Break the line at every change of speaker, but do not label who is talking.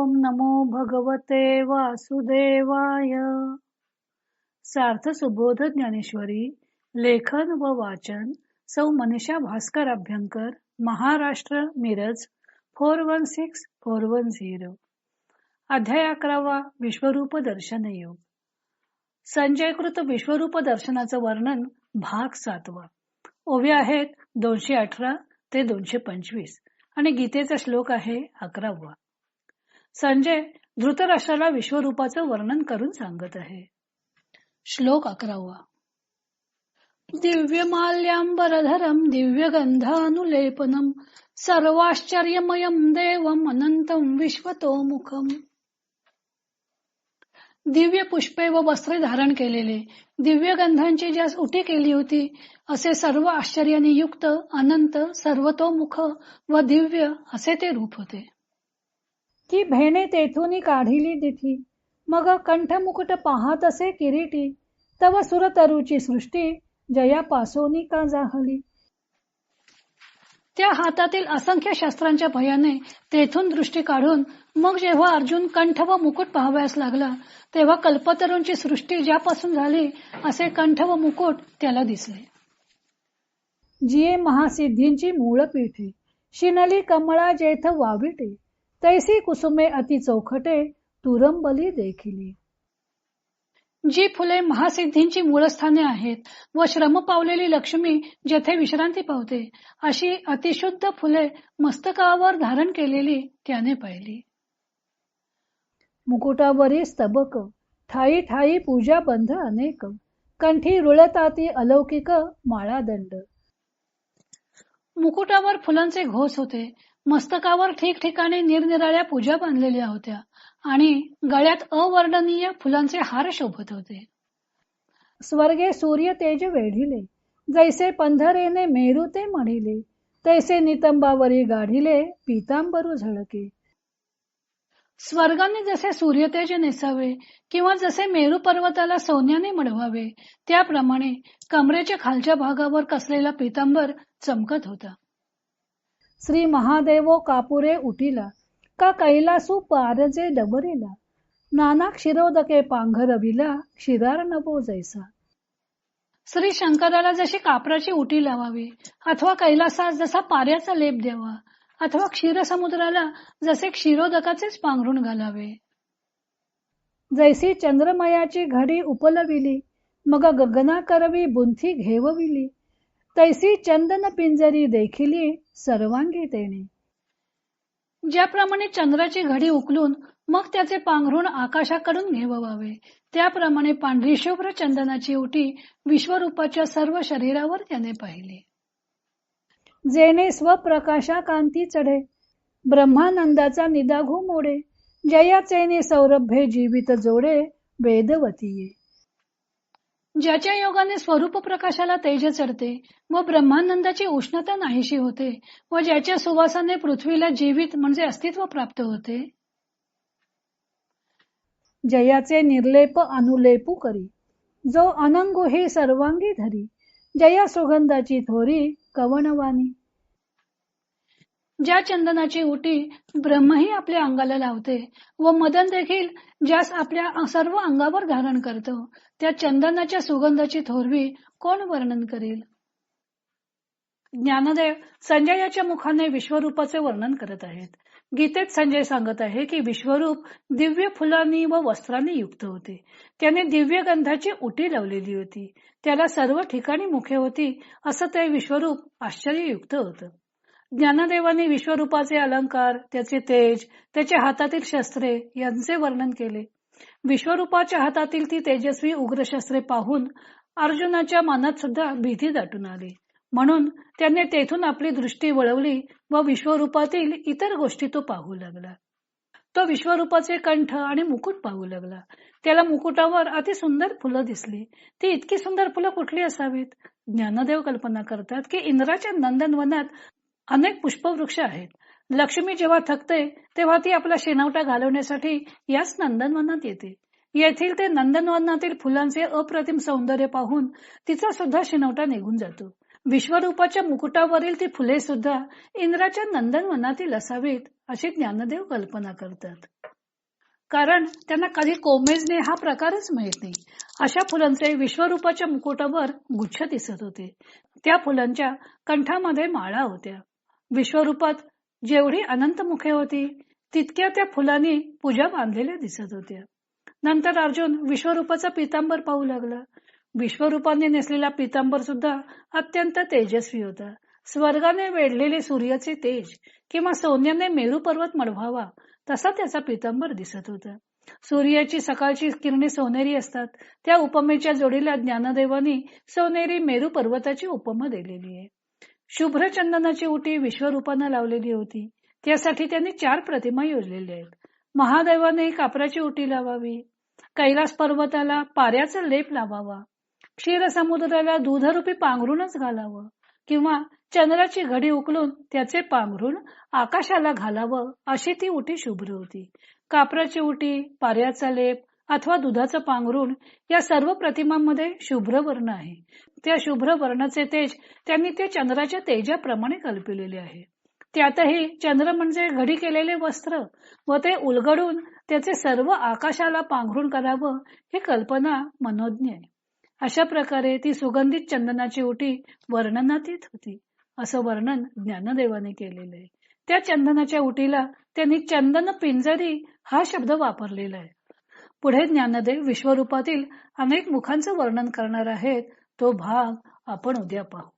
ओम नमो भगवते वासुदेवाय. सार्थ सुबोध ज्ञानेश्वरी लेखन व वाचन सौ Manisha Bhaskar Abhyankar Maharashtra Miraj four one six four one zero. अध्याय अकरावा विश्वरूप दर्शन योग. संजयकृत विश्वरूप दर्शनाचं वर्णन भाग सातवा. ओव्या आहेत दोनशे अठरा ते दोनशे पंचवीस आणि गीतेचा श्लोक आहे अकरावा. संजय धृतराष्ट्राला विश्वरूपाचं वर्णन करून सांगत आहे. श्लोक अकरावा. दिव्यमाल्यांबरधरम दिव्यगंधानुलेपनम सर्वाश्चर्यमयम देवम अनंतम विश्वतोमुखम. दिव्य पुष्पे व वस्त्रे धारण केलेले दिव्य गंधांची ज्यास उठी केली होती असे सर्व आश्चर्याने युक्त अनंत सर्वतोमुख व दिव्य असे ते रूप होते. की भेणे तेथून काढिली दिठी मग कंठमुकुट पाहत असे किरीटी तव सुरतरुची सृष्टी जया पासोनी का जाहली? त्या हातातील असंख्य शस्त्रांच्या भयाने तेथून दृष्टी काढून मग जेव्हा अर्जुन कंठ व मुकुट पाहावयास लागला तेव्हा कल्पतरूंची सृष्टी ज्यापासून झाली असे कंठ व मुकुट त्याला दिसले. जिये महासिद्धींची मूळ पीठे शिनली कमळा जेथ वाविटे तैसी कुसुमे अति चौखटे तुरंबली देखिली. जी फुले महासिद्धींची मूळस्थाने आहेत व श्रम पावलेली लक्ष्मी जेथे विश्रांती पावते अशी अतिशुद्ध फुले मस्तकावर धारण केलेली त्याने पाहिली. मुकुटावरी स्तबक ठाई ठाई पूजा बंध अनेक कंठी रुळताती अलौकिक माळा दंड मुकुटावर फुलांचे घोस होते मस्तकावर ठिकठिकाणी निरनिराळ्या पूजा बांधलेल्या होत्या आणि गळ्यात अवर्णनीय फुलांचे हार शोभत होते. स्वर्गे सूर्य तेज वेढिले जैसे पंधरेने मेरू ते मढिले तैसे नितंबावरी गाढिले पितांबरू झळके. स्वर्गाने जसे सूर्यतेज नेसावे किंवा जसे मेरू पर्वताला सोन्याने मडवावे त्याप्रमाणे कमरेच्या खालच्या भागावर कसलेला पितांबर चमकत होता. श्री महादेव कापुरे उटीला का कैलासू पारजे डबरीला. नाना क्षीरोदके पांघरविला क्षीरार नभो जैसा. श्री शंकराला जशी कापराची उटी लावावी अथवा कैलासास जसा पाऱ्याचा लेप द्यावा अथवा क्षीरसमुद्राला जसे क्षीरोदकाचेच पांघरून घालावे. जैसी चंद्रमयाची घडी उपलविली मग गगना करवी बुंथी घेवविली तैसी चंदन पिंजरी देखिली सर्वांगी देणे ज्याप्रमाणे चंद्राची घडी उकलून मग त्याचे पांघरुण आकाशाकडून घेवावे त्याप्रमाणे पांढरी शुभ्र चंदनाची उटी विश्वरूपाच्या सर्व शरीरावर त्याने पाहिली. जेणे स्वप्रकाशा कांती चढे ब्रह्मानंदाचा निदाघू मोडे जयाचेने सौरभ्य जीवित जोडे वेदवतीये. ज्याच्या योगाने स्वरूप प्रकाशाला तेज चढते व ब्रह्मानंदाची उष्णता नाहीशी होते व ज्याच्या सुवासाने पृथ्वीला जीवित म्हणजे अस्तित्व प्राप्त होते. जयाचे निर्लेप अनुलेपू करी. जो अनंगो हे सर्वांगी धरी. जया सुगंधाची थोरी कवनवानी ज्या चंदनाची उटी ब्रह्मही आपल्या अंगाला लावते व मदन देखील ज्यास आपल्या सर्व अंगावर धारण करतो त्या चंदनाच्या सुगंधाची थोरवी कोण वर्णन करील? ज्ञानदेव संजयाच्या मुखाने विश्वरूपाचे वर्णन करत आहेत. गीतेत संजय सांगत आहे की विश्वरूप दिव्य फुलांनी व वस्त्रांनी युक्त होते. त्याने दिव्य गंधाची उटी लावलेली होती. त्याला सर्व ठिकाणी मुखे होती असं ते विश्वरूप आश्चर्ययुक्त होतं. ज्ञानदेवाने विश्वरूपाचे अलंकार त्याचे तेज त्याच्या हातातील शस्त्रे यांचे वर्णन केले. विश्वरूपाच्या हातातील ती तेजस्वी उग्र शस्त्रे पाहून अर्जुनाच्या मनात सुद्धा भीती दाटून आली. म्हणून त्याने तेथून आपली दृष्टी वळवली व विश्वरूपातील इतर गोष्टी तो पाहू लागला. तो विश्वरूपाचे कंठ आणि मुकुट पाहू लागला. त्याला मुकुटावर अति सुंदर फुलं दिसली. ती इतकी सुंदर फुलं कुठली असावीत? ज्ञानदेव कल्पना करतात की इंद्राच्या नंदनवनात अनेक पुष्पवृक्ष आहेत. लक्ष्मी जेव्हा थकते तेव्हा ती आपला शेनावटा घालवण्यासाठी याच नंदनवनात येते. येथील ते नंदनवनातील फुलांचे अप्रतिम सौंदर्य पाहून तिचा सुद्धा शिनवटा निघून जातो. विश्वरूपाच्या मुकुटावरील ती फुले सुद्धा इंद्राच्या नंदनवनातील असावीत अशी ज्ञानदेव कल्पना करतात. कारण त्यांना कधी कोमेजणे हा प्रकारच माहीत नाही. अशा फुलांचे विश्वरूपाच्या मुकुटावर गुच्छ दिसत होते. त्या फुलांच्या कंठामध्ये माळा होत्या. विश्वरूपात जेवढी अनंत मुखे होती तितक्या त्या फुलांनी पूजा बांधलेल्या दिसत होत्या. नंतर अर्जुन विश्वरूपाचा पितांबर पाहू लागला. विश्वरूपाने नेसलेला पितांबर सुद्धा अत्यंत तेजस्वी होता. स्वर्गाने वेढलेले सूर्याचे तेज किंवा सोन्याने मेरू पर्वत मडवावा तसा त्याचा पितांबर दिसत होता. सूर्याची सकाळची किरणे सोनेरी असतात. त्या उपमेच्या जोडीला ज्ञानदेवानी सोनेरी मेरू पर्वताची उपमा दिलेली आहे. शुभ्र चंदनाची उटी विश्वरूपानं लावलेली होती. त्यासाठी त्यांनी चार प्रतिमा योजलेल्या आहेत. महादेवाने कापराची उटी लावावी. कैलास पर्वताला पाऱ्याचा लेप लावावा. क्षीर समुद्राला दुधरूपी पांघरूनच घालावं. किंवा चंद्राची घडी उकलून त्याचे पांघरून आकाशाला घालावं अशी ती उटी शुभ्र होती. कापराची उटी पाऱ्याचा लेप अथवा दुधाचं पांघरून या सर्व प्रतिमांमध्ये शुभ्र वर्ण आहे. त्या शुभ्र वर्णाचे तेज त्यांनी ते चंद्राच्या तेजाप्रमाणे कल्पिलेले आहे. त्यातही चंद्र म्हणजे घडी केलेले वस्त्र व ते उलगडून त्याचे सर्व आकाशाला पांघरून करावं ही कल्पना मनोज्ञ आहे. अशा प्रकारे ती सुगंधित चंदनाची उटी वर्णनातीत होती. असं वर्णन ज्ञानदेवाने केलेलं आहे. त्या चंदनाच्या उटीला त्यांनी चंदन पिंजरी हा शब्द वापरलेला आहे. पुढे ज्ञानदेव विश्वरूपातील अनेक मुखांचं वर्णन करणार आहेत. तो भाग आपण उद्या पाहू.